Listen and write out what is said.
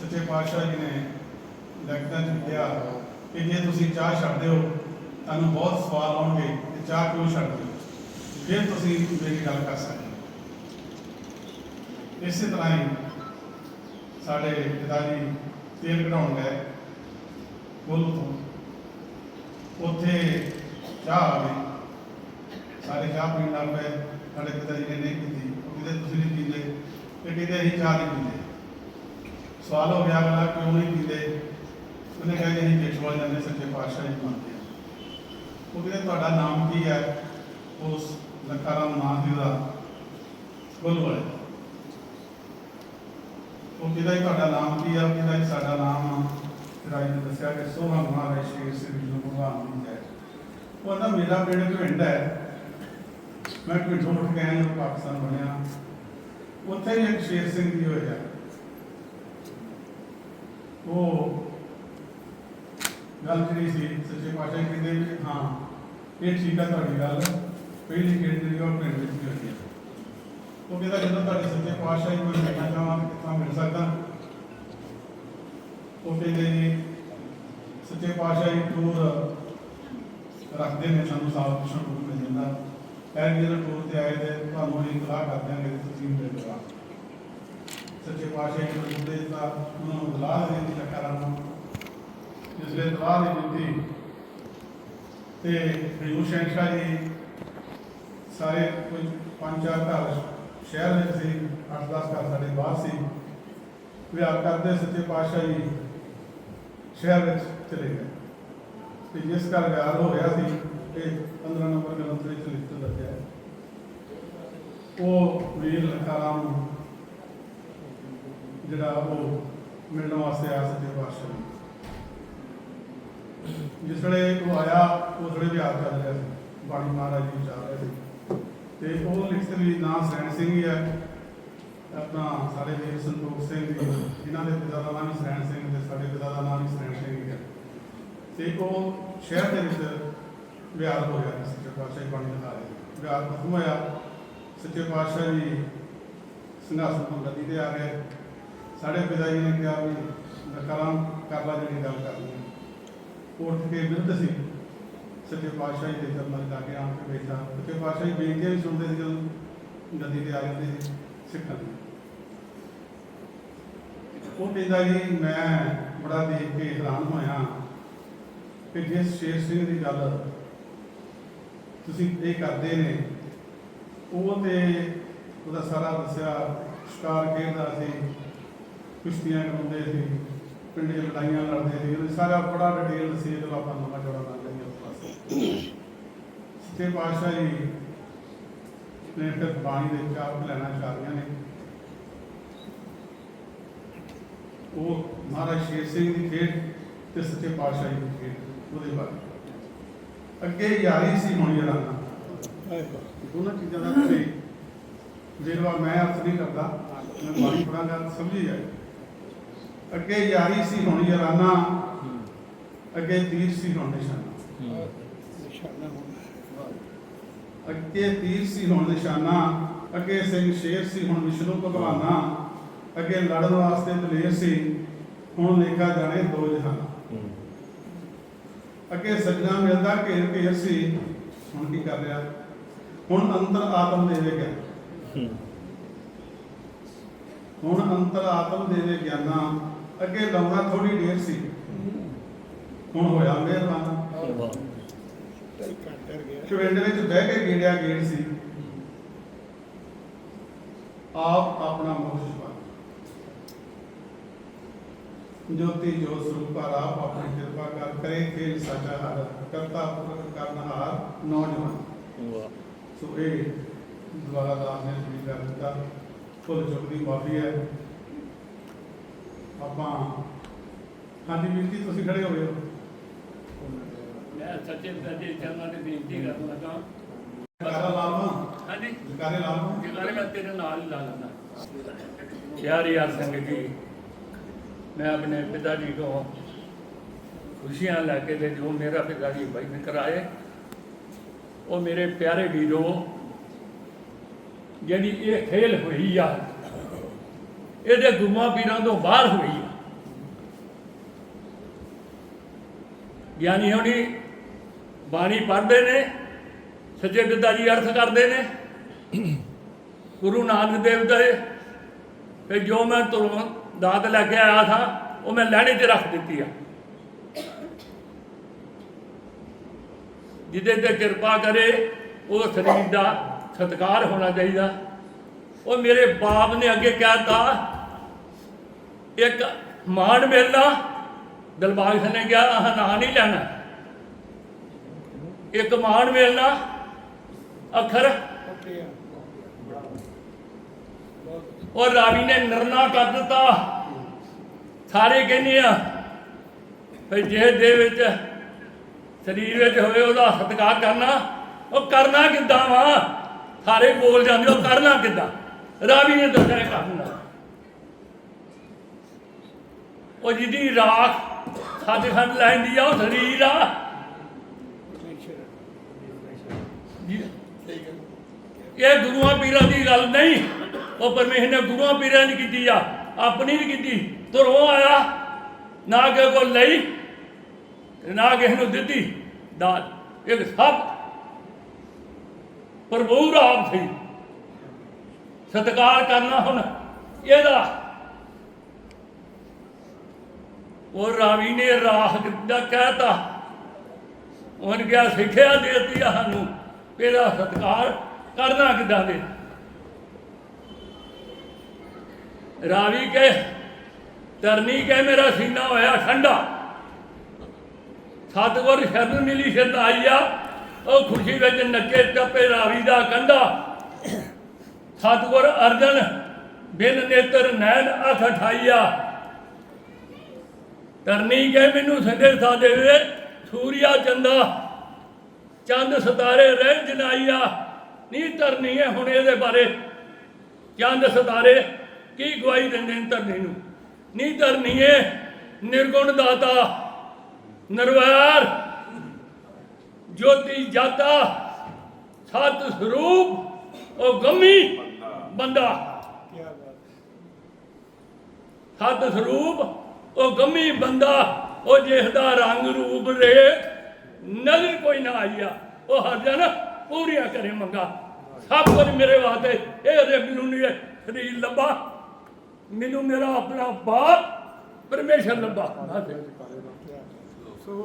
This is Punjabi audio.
ਸੱਚੇ ਪਾਤਸ਼ਾਹ ਜੀ ਨੇ ਲਿਖਤਾਂ 'ਚ ਕਿਹਾ ਕਿ ਜੇ ਤੁਸੀਂ ਚਾਹ ਛੱਡਦੇ ਹੋ ਤੁਹਾਨੂੰ ਬਹੁਤ ਸਵਾਲ ਆਉਣਗੇ ਕਿ ਚਾਹ ਕਿਉਂ ਛੱਡਦੇ ਹੋ ਫਿਰ ਤੁਸੀਂ ਮੇਰੀ ਗੱਲ ਕਰ ਸਕਦੇ ਹੋ। ਇਸੇ ਤਰ੍ਹਾਂ ਹੀ ਸਾਡੇ ਪਿਤਾ ਜੀ ਤੇਲ ਕਢਾਉਣ ਗਏ ਕੋਲ ਤੋਂ। ਉੱਥੇ ਚਾਹ ਆ ਗਈ। ਸਾਰੇ ਚਾਹ ਪੀਣ ਲੱਗ ਪਏ। ਸਾਡੇ ਪਿਤਾ ਜੀ ਨੇ ਨਹੀਂ ਪੀਤੀ। ਉਹ ਕਹਿੰਦੇ, ਤੁਸੀਂ ਨਹੀਂ ਪੀਂਦੇ। ਇਹ ਕਿਤੇ ਅਸੀਂ ਚਾਹ ਨਹੀਂ ਪੀਂਦੇ। ਸਵਾਲ ਹੋ ਗਿਆ, ਅਗਲਾ ਕਿਉਂ ਨਹੀਂ ਪੀਂਦੇ ਉਹਨੇ ਕਿਹਾ ਜੀ ਅਸੀਂ ਜਾਂਦੇ ਸੱਚੇ ਪਾਤਸ਼ਾਹ ਜੀ ਮੰਨਦੇ। ਹਾਂ ਉਹ ਕਹਿੰਦੇ, ਤੁਹਾਡਾ ਨਾਮ ਕੀ ਹੈ? ਉਸ ਲਖਾਰਾਮ ਨਾਮ ਜੀ ਦਾ ਬੋਲ ਉਹ ਕਹਿੰਦਾ ਤੁਹਾਡਾ ਨਾਮ ਕੀ ਹੈ? ਉਹ ਸਾਡਾ ਨਾਮ ਆ। ਰਾਜ ਨੇ ਦੱਸਿਆ ਕਿ ਸੋਹਣਾ ਮਹਾਰਾਜ ਸ਼ੇਰ ਸਿੰਘ ਜੀ ਭਗਵਾਨ ਜੀ। ਹੈ ਉਹ ਕਹਿੰਦਾ ਮੇਰਾ ਪਿੰਡ ਪਿੰਡ ਹੈ। ਮੈਂ ਪਿੰਡੋਂ ਉੱਠ ਕੇ ਆਇਆ ਪਾਕਿਸਤਾਨ ਬਣਿਆ। ਉੱਥੇ ਇੱਕ ਸ਼ੇਰ ਸਿੰਘ ਜੀ ਹੋਇਆ ਉਹ ਗੱਲ ਜਿਹੜੀ ਸੀ, ਸੱਚੇ ਪਾਤਸ਼ਾਹ ਕਹਿੰਦੇ ਵੀ, ਹਾਂ, ਇਹ ਠੀਕ ਹੈ ਤੁਹਾਡੀ ਗੱਲ ਪਹਿਲੀ ਖੇਡ ਜਿਹੜੀ ਉਹ ਪਿੰਡ ਵਿੱਚ ਹੀ ਹੈ ਉਹ ਕਹਿੰਦਾ, ਜਦੋਂ ਤੁਹਾਡੇ ਸੱਚੇ ਪਾਤਸ਼ਾਹ ਜੀ ਮਿਲਣਾ ਚਾਹਾਂ ਤਾਂ ਕਿੱਥੋਂ ਮਿਲ ਸਕਦਾ? ਉਹ ਕਹਿੰਦੇ ਜੀ, ਸੱਚੇ ਪਾਤਸ਼ਾਹ ਜੀ ਟੂਰ ਰੱਖਦੇ ਨੇ ਸਾਨੂੰ ਸਾਲ ਪੁੱਛਣ ਟੂਰ ਮਿਲ ਜਾਂਦਾ। ਐਰ ਜਦੋਂ ਟੂਰ ਤੇ ਆਏ ਤੇ ਤੁਹਾਨੂੰ ਇਹ ਇਤਲਾਹ ਕਰ ਦਿਆਂਗੇ ਕਿ ਤੁਸੀਂ ਮਿਲ ਲਗਾ ਸੱਚੇ ਪਾਤਸ਼ਾਹ ਜੀ ਨੂੰ ਦੇ ਉਹਨਾਂ ਨੂੰ ਇਤਲਾਹ ਦੇ ਦਿੱਤੀ ਲੱਖਾਂ ਨੂੰ। ਜਿਸ ਵੇਲੇ ਇਤਲਾਹ ਦੇ ਦਿੱਤੀ। ਤੇ ਹਜੂਰ ਸ਼ਹਿਨਸ਼ਾਹ ਜੀ ਸਾਰੇ ਕੁਝ ਪੰਜ ਚਾਰ ਘਰ ਸ਼ਹਿਰ ਵਿੱਚ ਸੀ 8-10 ਘਰ ਸਾਡੇ ਬਾਹਰ ਸੀ। ਵਿਆਹ ਕਰਦੇ ਸੱਚੇ ਪਾਤਸ਼ਾਹ ਜੀ ਸ਼ਹਿਰ ਵਿੱਚ ਚਲੇ ਗਏ। ਤੇ ਜਿਸ ਘਰ ਵਿਆਹ ਹੋ ਰਿਹਾ ਸੀ ਇਹ 15 ਨੰਬਰ ਗ੍ਰੰਥ ਵਿੱਚ ਲਿਖਤ ਦੱਸਿਆ। ਉਹ ਵੀਰ ਲਖਾਰਾਮ ਨੂੰ ਜਿਹੜਾ ਉਹ ਮਿਲਣ ਵਾਸਤੇ ਆਇਆ ਸੱਚੇ ਪਾਤਸ਼ਾਹ ਨੂੰ। ਜਿਸ ਵੇਲੇ ਉਹ ਆਇਆ, ਉਸ ਵੇਲੇ ਵਿਆਹ ਚੱਲ ਰਿਹਾ ਸੀ, ਬਾਣੀ ਮਹਾਰਾਜ ਜੀ ਚੱਲ ਰਹੇ ਸੀ। ਤੇ ਉਹ ਲਿਖਤ ਵੀ ਨਾਂ ਸੈਣ ਸਿੰਘ ਹੀ ਹੈ, ਆਪਣਾ ਸਾਡੇ ਵੀਰ ਸੰਤੋਖ ਸਿੰਘ ਜੀ, ਜਿਨ੍ਹਾਂ ਦੇ ਪਿਤਾ ਦਾ ਨਾਮ ਵੀ ਸੈਣ ਸਿੰਘ ਤੇ ਸਾਡੇ ਪਿਤਾ ਦਾ ਨਾਮ ਵੀ ਸੈਣ ਸਿੰਘ ਹੈ ਤੇ ਉਹ ਸ਼ਹਿਰ ਦੇ ਵਿੱਚ ਵਿਆਹ ਹੋ ਗਿਆ ਸੱਚੇ ਪਾਤਸ਼ਾਹ ਜੀ ਬਾਣੀ ਦਿਖਾ ਵਿਆਹ ਖਤਮ ਹੋਇਆ, ਸੱਚੇ ਪਾਤਸ਼ਾਹ ਜੀ ਸਿੰਘਾਸਨ ਤੋਂ ਗੱਦੀ ਤੇ ਆ ਗਏ। ਸਾਡੇ ਪਿਤਾ ਜੀ ਨੇ ਕਿਹਾ ਵੀ ਕਰਾਂ ਕਰ ਲਾ ਜਿਹੜੀ ਗੱਲ ਕਰਨੀ ਹੈ। ਉੱਠ ਕੇ ਵਿਰੁੱਧ ਸੀ। ਸੱਚੇ ਪਾਤਸ਼ਾਹ ਜੀ ਦੇ ਚਰਨਾਂ ਦੇ ਲਾਗੇ ਆਣ ਕੇ ਬੈਠਾ ਸੱਚੇ ਪਾਤਸ਼ਾਹ ਜੀ ਬੇਨਤੀਆਂ ਵੀ ਸੁਣਦੇ ਸੀ ਜਦੋਂ ਗੱਦੀ ਤੇ ਆ ਜਾਂਦੇ ਸੀ ਸਿੱਖਾਂ ਦੀ ਉਹ ਕਹਿੰਦਾ ਜੀ, ਮੈਂ ਬੜਾ ਦੇਖ ਕੇ ਹੈਰਾਨ ਹੋਇਆ ਕਿ ਜਿਸ ਸ਼ੇਰ ਸਿੰਘ ਦੀ ਗੱਲ ਤੁਸੀਂ ਇਹ ਕਰਦੇ ਨੇ, ਉਹ ਤੇ ਉਹਦਾ ਸਾਰਾ ਦੱਸਿਆ, ਸ਼ਿਕਾਰ ਖੇਡਦਾ ਸੀ। ਕੁਸ਼ਤੀਆਂ ਕਰਾਉਂਦੇ ਸੀ ਪਿੰਡ 'ਚ ਲੜਾਈਆਂ ਲੜਦੇ ਸੀ ਉਹਨੇ ਸਾਰਾ ਬੜਾ ਡਿਟੇਲ ਦੱਸੀ ਜਦੋਂ ਆਪਾਂ ਲੰਮਾ ਚੌੜਾ ਕਰ ਲਈਏ ਉਸ ਪਾਸੇ ਸੱਚੇ ਪਾਤਸ਼ਾਹ ਜੀ ਨੇ ਫਿਰ ਬਾਣੀ ਦੇ ਚਾਰ ਲੈਣਾ ਚਾਹੀਆਂ ਨੇ। ਉਹ ਮਹਾਰਾਜ ਸ਼ੇਰ ਸਿੰਘ ਦੀ ਖੇਡ ਤੇ ਸੱਚੇ ਪਾਤਸ਼ਾਹ ਜੀ ਦੀ ਖੇਡ, ਉਹਦੇ ਬਾਰੇ। ਅੱਗੇ ਯਾਰੀ ਸੀ ਹੁਣ ਯਾਰਾਨਾ ਦੋਨਾਂ ਚੀਜ਼ਾਂ ਦਾ ਤੁਸੀਂ ਜਿਹੜਾ ਮੈਂ ਅਰਥ ਨਹੀਂ ਕਰਦਾ। ਮੈਂ ਬਾਣੀ ਪੜਾਂਗਾ ਸਮਝੀ ਜਾਏ। ਅੱਗੇ ਯਾਰੀ ਸੀ ਹੁਣ ਯਾਰਾਨਾ ਅੱਗੇ ਤੀਰ ਸੀ ਹੁਣ ਨਿਸ਼ਾਨਾ। ਅੱਗੇ ਤੀਰ ਸੀ ਹੁਣ ਨਿਸ਼ਾਨਾ ਅੱਗੇ ਸਿੰਘ ਸ਼ੇਰ ਸੀ ਹੁਣ ਵਿਸ਼ਨੂੰ ਭਗਵਾਨਾ ਅੱਗੇ ਲੜਨ ਵਾਸਤੇ ਦਲੇਰ ਸੀ ਹੁਣ ਲੇਖਾ ਜਾਣੇ ਦੋ ਜਹਾਨ। ਅੱਗੇ ਸੱਜਣਾ ਮਿਲਦਾ ਘੇਰ ਘੇਰ ਸੀ ਹੁਣ ਕੀ ਕਰ ਰਿਹਾ? ਹੁਣ ਅੰਤਰ ਆਤਮ ਦੇਵੇਗਾ ਹੁਣ ਅੰਤਰ ਆਤਮ ਦੇਵੇ ਗਿਆਨਾ ਅੱਗੇ ਲਾਉਣਾ ਥੋੜੀ ਢੇਰ ਸੀ। ਹੁਣ ਹੋਇਆ ਮਿਹਰਬਾਨ ਚੁਰਿੰਡ ਵਿੱਚ ਬਹਿ ਕੇ ਗੇੜਿਆ ਗੇੜ ਸੀ। ਆਪ ਆਪਣਾ ਮੁਖ ਛੁਪਾ ਜੋਤੀ ਜੋ ਸਰੂਪਾ ਆਪ ਆਪਣੀ ਕਿਰਪਾ ਕਰ ਕਰੇ, ਖੇਲ ਸਾਚਾ ਹਰ ਕਰਤਾ ਪੁਰਖ ਕਰਨਹਾਰ ਨੌਜਵਾਨ। ਸੋ ਇਹ ਦੁਆਰਾ ਦਾ ਨੇ ਵੀ ਕਰ ਦਿੱਤਾ। ਫੁੱਲ ਚੁੱਕ ਦੀ ਮਾਫੀ ਹੈ। ਆਪਾਂ ਹਾਂਜੀ ਵੀਰ ਜੀ ਤੁਸੀਂ ਖੜੇ ਹੋ ਗਏ ਹੋ। ਮੈਂ ਸੱਚੇ ਸੱਚੇ ਚਰਨਾਂ ਦੀ ਬੇਨਤੀ ਕਰਨ ਲੱਗਾ ਜਕਾਰਾ ਲਾਲਵਾ ਹਾਂਜੀ। ਜਕਾਰੇ ਲਾਲਵਾ ਜਿਲਾਰੇ ਮੈਂ ਤੇਰੇ ਨਾਲ ਹੀ ਲਾ ਲੈਂਦਾ। ਯਾਰ ਯਾਰ ਸੰਗਤ ਜੀ ਮੈਂ ਆਪਣੇ ਪਿਤਾ ਜੀ ਤੋਂ ਖੁਸ਼ੀਆਂ ਲੈ ਕੇ ਤੇ ਜੋ ਮੇਰਾ ਪਿਤਾ ਜੀ ਭਾਈ ਨੇ ਕਰਾਏ ਉਹ ਮੇਰੇ ਪਿਆਰੇ ਵੀਰੋ ਜਿਹੜੀ ਇਹ ਖੇਲ ਹੋਈ ਆ ਇਹਦੇ ਗੁਮਾ ਪੀਰਾਂ ਤੋਂ ਬਾਹਰ ਹੋਈ ਹੈ ਗਿਆਨੀ ਹੋਣੀ ਬਾਣੀ ਪੜ੍ਹਦੇ ਨੇ, ਸੱਚੇ ਪਿਤਾ ਜੀ ਅਰਥ ਕਰਦੇ ਨੇ। ਗੁਰੂ ਨਾਨਕ ਦੇਵ ਦੇ ਤੇ ਜੋ ਮੈਂ ਤੁਹਾਨੂੰ ਦਾਤ ਲੈ ਕੇ ਆਇਆ ਥਾ, ਉਹ ਮੈਂ ਲੈਣੇ 'ਚ ਰੱਖ ਦਿੱਤੀ ਆ। ਜਿਹਦੇ ਤੇ ਕਿਰਪਾ ਕਰੇ, ਉਹ ਸਰੀਰ ਦਾ ਸਤਕਾਰ ਹੋਣਾ ਚਾਹੀਦਾ। ਉਹ ਮੇਰੇ ਬਾਪ ਨੇ ਅੱਗੇ ਕਹਿਤਾ, ਇੱਕ ਮਾਣ ਮਿਲਣਾ ਦਿਲਬਾਗ ਸਿੰਘ ਨੇ ਕਿਹਾ ਆਹ ਨਾਂ ਨਹੀਂ ਲੈਣਾ। ਇੱਕ ਮਾਣ ਮਿਲਣਾ ਅੱਖਰ। ਉਹ ਰਾਵੀ ਨੇ ਨਰਨਾ ਕਰ ਦਿੱਤਾ। ਸਾਰੇ ਕਹਿੰਦੇ ਆ ਫਿਰ ਜੇ ਦੇ ਵਿੱਚ ਸਰੀਰ ਵਿੱਚ ਹੋਵੇ, ਉਹਦਾ ਸਤਿਕਾਰ ਕਰਨਾ। ਉਹ ਕਰਨਾ ਕਿੱਦਾਂ ਵਾ? ਸਾਰੇ ਬੋਲ ਜਾਂਦੇ, ਉਹ ਕਰਨਾ ਕਿੱਦਾਂ? ਰਾਵੀ ਨੇ ਦੱਸਿਆ ਇਹ ਕਰਨਾ ਉਹ ਜਿਹਦੀ ਰਾਖ ਸੱਚਖੰਡ ਲੈਂਦੀ ਆ, ਉਹ ਸਰੀਰ ਆ। ਇਹ ਗੁਰੂਆਂ ਪੀਰਾਂ ਦੀ ਗੱਲ ਨਹੀਂ। ਉਹ ਪਰਮੇਸ਼ਰ ਨੇ ਗੁਰੂਆਂ ਪੀਰਾਂ ਦੀ ਕੀਤੀ ਆ, ਆਪਣੀ ਨਹੀਂ ਕੀਤੀ। ਤੁਰੋਂ ਆਇਆ, ਨਾ ਕਿ ਕੋ ਲਈ ਨਾ ਕਿਸੇ ਨੂੰ ਦਿੱਤੀ ਦਾਤ। ਇੱਕ ਸਭ ਪ੍ਰਭੂ ਰਾਮ ਸੀ। ਸਤਿਕਾਰ ਕਰਨਾ ਹੁਣ ਇਹਦਾ। ਉਹ ਰਾਵੀ ਨੇ ਰਾਹ ਦਾ ਕਹਿਤਾ। ਉਹਨ ਕਿਹਾ, ਸਿੱਖਿਆ ਦੇ ਦਿੱਤੀ ਸਾਨੂੰ। ਇਹਦਾ ਸਤਿਕਾਰ ਕਰਨਾ ਕਿੱਦਾਂ ਦੇ? ਰਾਵੀ ਕੇ ਤਰਨੀ ਕੇ ਮੇਰਾ ਸੀਨਾ ਹੋਇਆ ਠੰਡਾ। ਸਤਗੁਰ ਸ਼ਰਨ ਮਿਲੀ ਸ਼ਰਦਾਈ ਆ। ਉਹ ਖੁਸ਼ੀ ਵਿੱਚ ਨੱਚੇ, ਟੱਪੇ ਰਾਵੀ ਦਾ ਕੰਡਾ ਸਤਗੁਰ ਅਰਜਨ ਬਿਨ ਨੇਤਰ ਨੈਣ ਅਖ ਠਾਈਆ। ਤਰਨੀ ਕੇ ਮੈਨੂੰ ਸੰਦੇ ਸਾਦੇ ਵੇ, ਸੂਰਿਆ ਚੰਦਾ। ਚੰਦ ਸਤਾਰੇ ਰਹਿ ਜਨਾਈਆ ਨਹੀਂ ਧਰਨੀ ਹੈ ਹੁਣ ਇਹਦੇ ਬਾਰੇ। ਚੰਦ ਸਤਾਰੇ, ਕੀ ਗਵਾਹੀ ਦਿੰਦੇ ਨੇ ਧਰਨੀ ਨੂੰ? ਨਹੀਂ ਧਰਨੀ ਹੈ ਨਿਰਗੁਣ ਦਾਤਾ, ਨਰਵੈਰ। ਜੋਤੀ ਜਾਤਾ, ਸਤ ਸਰੂਪ, ਉਹ ਗਮੀ। ਬੰਦਾ ਸਤ ਸਰੂਪ ਉਹ ਗੰਮੀ ਬੰਦਾ ਉਹ ਜਿਸ ਦਾ ਰੰਗ ਰੂਪ ਰੇ ਨਜ਼ਰ ਕੋਈ ਨਾ ਆਈਆ ਉਹ ਹਰ ਜਨ ਪੂਰੀਆਂ ਕਰੇ ਮੰਗਾ ਸਭ ਕੁਝ ਮੇਰੇ ਵਾਸਤੇ ਇਹ ਰੇ ਮੈਨੂੰ ਨਹੀਂ ਸਰੀਰ ਲੱਭਾ ਮੈਨੂੰ ਮੇਰਾ ਆਪਣਾ ਬਾਪ ਪਰਮੇਸ਼ਰ ਲੱਭਾ ਬਸ। ਸੋ